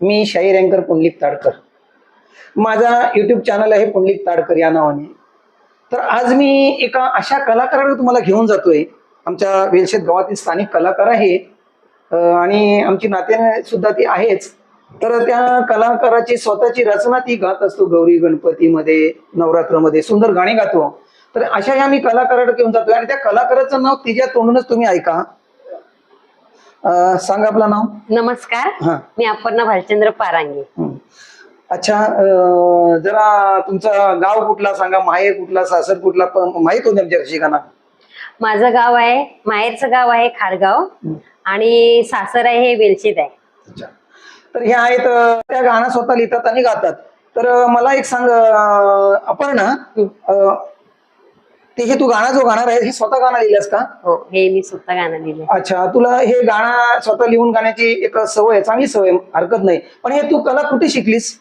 मी शाहीर अँकर पुंडलिक ताडकर. माझा युट्यूब चॅनल आहे पुंडलिक ताडकर या नावाने. तर आज मी एका अशा कलाकाराला तुम्हाला घेऊन जातोय. आमच्या वेलशेत गावातील स्थानिक कलाकार आहे. आणि आमची नात्याने सुद्धा ती आहेच. तर त्या कलाकाराची स्वतःची रचना ती गात असतो गौरी गणपतीमध्ये नवरात्रमध्ये. सुंदर गाणी गातो. तर अशा या मी कलाकाराकडे घेऊन जातोय. आणि त्या कलाकाराचं नाव तिच्या तोंडूनच तुम्ही ऐका. अं, सांगा आपलं नाव. नमस्कार. हा. मी अपर्णा भालचंद्र पारांगे. हं. अच्छा अं, जरा तुमचं गाव कुठला सांगा माहेर कुठला सासर कुठला प- माहीत होते आमच्या रसिकांना माझं गाव आहे माहेरचं गाव आहे खारगाव. हं. आणि सासर आहे हे वेलशेत आहे. अच्छा. तर ह्या आहेत अं, त्या गाणं स्वतः लिहितात आणि गातात. तर अं, मला एक सांग अं, अपर्णा हं. अं, ते हे तू गाणं जो गाणार आहे हे स्वतः गाणं लिहिलंस का? हो हे मी स्वतः गाणं लिहिलंय. अच्छा तुला हे गाणं स्वतः लिहून गाण्याची एक सवय आहे चांगली सवय आहे, हरकत नाही. पण हे तू कला कुठे शिकलीस?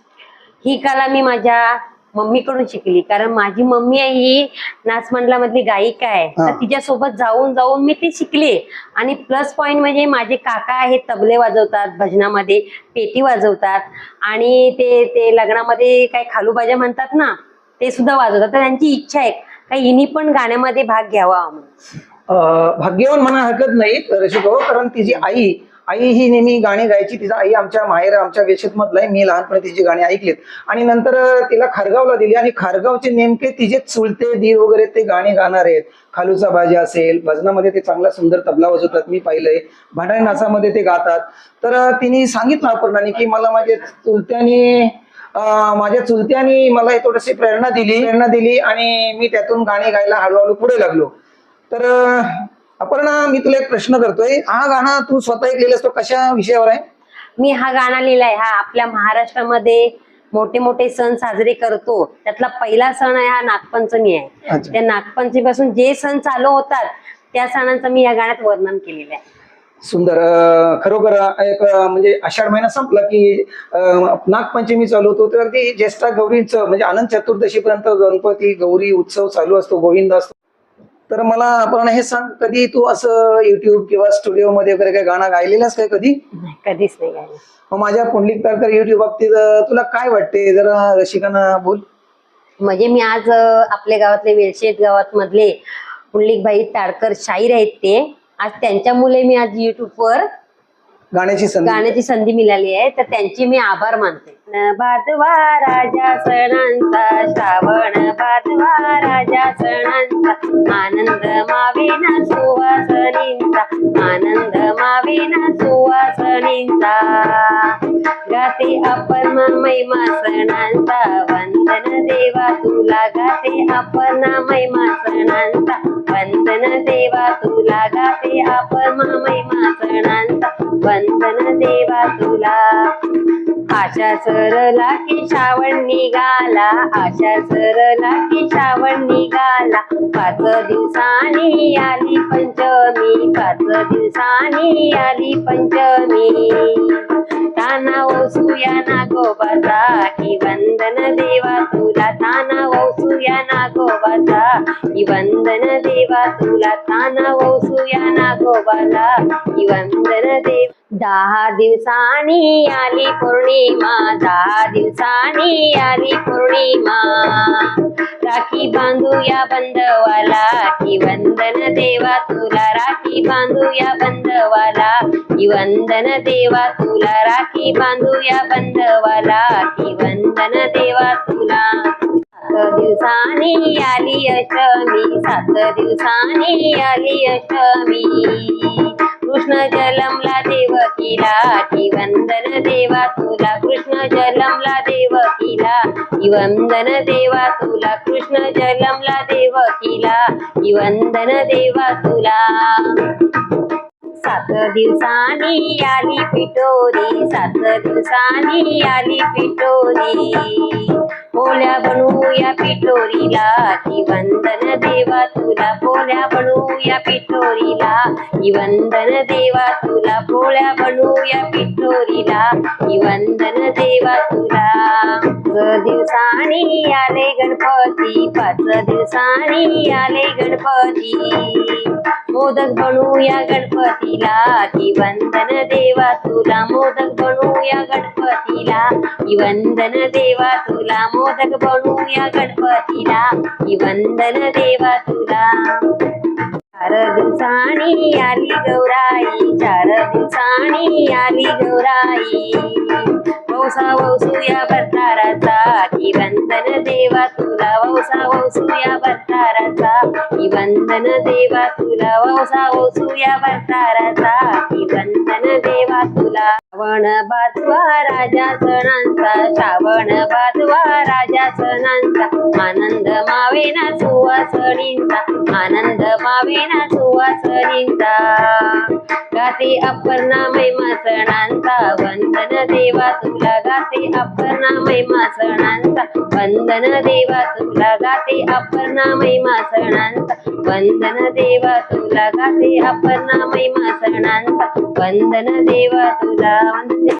ही कला मी माझ्या मम्मीकडून शिकली कारण माझी मम्मी आहे ही नाचमंडला मधली गायिका आहे. हा. तर तिच्यासोबत जाऊन जाऊन मी ती शिकले. आणि प्लस पॉइंट म्हणजे माझे काका आहेत तबले वाजवतात भजनामध्ये पेटी वाजवतात. आणि ते ते लग्नामध्ये काही खालूबाजा म्हणतात ना ते सुद्धा वाजवतात. तर त्यांची इच्छा आहे. का हिनी पण गाण्यामध्ये भाग घ्यावा भाग्यवान म्हणा हरकत नाही रसिक कारण तिची आई आई ही नेहमी गाणी गायची तिचा आई आमच्या माहेर आमच्या वेशेत मधला आहे मी लहानपणी तिची गाणी ऐकलीत. आणि नंतर तिला खारगावला दिली आणि खारगावचे नेमके तिचे चुलते दीर वगैरे ते गाणे गाणार आहेत. खालूचा भाजी असेल भजनामध्ये ते चांगला सुंदर तबला वाजवतात मी पाहिलंय. भांडारी नाचामध्ये ते गातात. तर तिने सांगितलं अपर्णाने की मला माझ्या चुलत्याने माझ्या चुलत्याने मला थोडीशी प्रेरणा दिली. प्रेरणा दिली आणि मी त्यातून गाणी गायला हळूहळू पुढे लागलो. तर अपर्णा मी तुला एक प्रश्न करतोय. हा गाणं तू स्वतः एक लिहिलंस तो कशा विषयावर आहे? मी हा गाणं लिहिलाय हा आपल्या महाराष्ट्रामध्ये मोठे मोठे सण साजरे करतो. त्यातला पहिला सण आहे हा नागपंचमी आहे. त्या नागपंचमी पासून जे सण चालू होतात त्या सणांचं मी या गाण्यात वर्णन केलेलं आहे. सुंदर खरोखर एक म्हणजे आषाढ महिना संपला की नागपंचमी चालू होतो. तर अगदी ज्येष्ठा गौरीचं म्हणजे अनंत चतुर्दशी पर्यंत गणपती गौरी उत्सव चालू असतो गोविंद असतो. तर मला आपण हे सांग कधी तू असं युट्यूब किंवा स्टुडिओ मध्ये वगैरे काही गाणं गायलेलंस काय कधी? कधीच नाही मग माझ्या पुंडलिक तारकर युट्यूब बाबतीत तुला काय वाटते? जरा रसिकांना बोल. म्हणजे मी आज आपल्या गावातले वेलशेत गावात मधले पुंडलिकभाई ताडकर शाहीर आहेत ते. आज त्यांच्या मुले मी आज युट्यूबवर गाण्याची संधी. गाण्याची संधी मिळाली आहे. तर त्यांचे मी आभार मानते. न भादवा राजा सणांचा श्रावण भादवा राजा सणांचा आनंद मावेना सुवासनींचा आनंद मावेना सुवासनींचा. गाते आपण महिमा सणांचा वंदन देवा तुला गाते आपण महिमा सणांचा वंदन देवा तुला गाते आपण महिमा सणांचा वंदन देवा तुला. आशा सरला की श्रावण निघाला आशा सरला की श्रावण निघाला पाच दिवसांनी आली पंचमी पाच दिवसांनी आली पंचमी. ताना ओसूया नागोबाचा की वंदन देवा तुला. ताना ओसूया ना की वंदन देवा तुला ताना वसूया नागोबाला की वंदन देव दहा दिवसांनी आली पौर्णिमा दहा दिवसांनी आली पौर्णिमा राखी बांधूया बंधवाला की वंदन देवा तुला राखी बांधूया बंधवाला की वंदन देवा तुला राखी बांधूया बंधवाला की वंदन देवा तुला दिवसानी आली अष्टमी सात दिवसानी आली अष्टमी. कृष्ण जलमला देवकीला की वंदन देवा तुला. कृष्ण जलमला देवकीला की वंदन देवा तुला. कृष्ण जलमला देवकीला की वंदन देवा तुला. सात दिवसांनी आली पिटोरी सात दिवसांनी आली पिटोरी पोल्या बनवूया पिटोरीला की वंदन देवा तुला पोल्या बनवूया पिटोरीला की वंदन देवा तुला पोळ्या बनवूया पिटोरीला की वंदन देवा तुला दिवसांनी आले गणपती पाच दिवसांनी आले गणपती. मोदक बनूया गणपतीला की वंदन देवा तुला मोदक बनूया गणपतीला की वंदन देवा तुला मोदक बनूया गणपतीला की वंदन देवा तुला. चार दिवसांनी आली गौराई चार दिवसांनी आली गौराई. वौसा वौसूया भरताराचा की वंदन देवा तुला वौसा वौसूया भरताराचा की वंदन देवा तुला वौसा वौसूया भरताराचा की वंदन देवा तुला श्रावण बाजवा राजा सणांचा श्रावण बाजवा राजा सणांचा. आनंद मावेना सुवासणींचा आनंद मावेना सुवासणींचा गाते अपर्णा महिमा सणांचा वंदन देवा तुला गाते अपर्णा महिमा सणांचा वंदन देवा तुला गाते अपर्णा महिमा सणांचा वंदन देवा तुला गाते अपर्णा महिमा सणांचा वंदन देवा तुला वंदन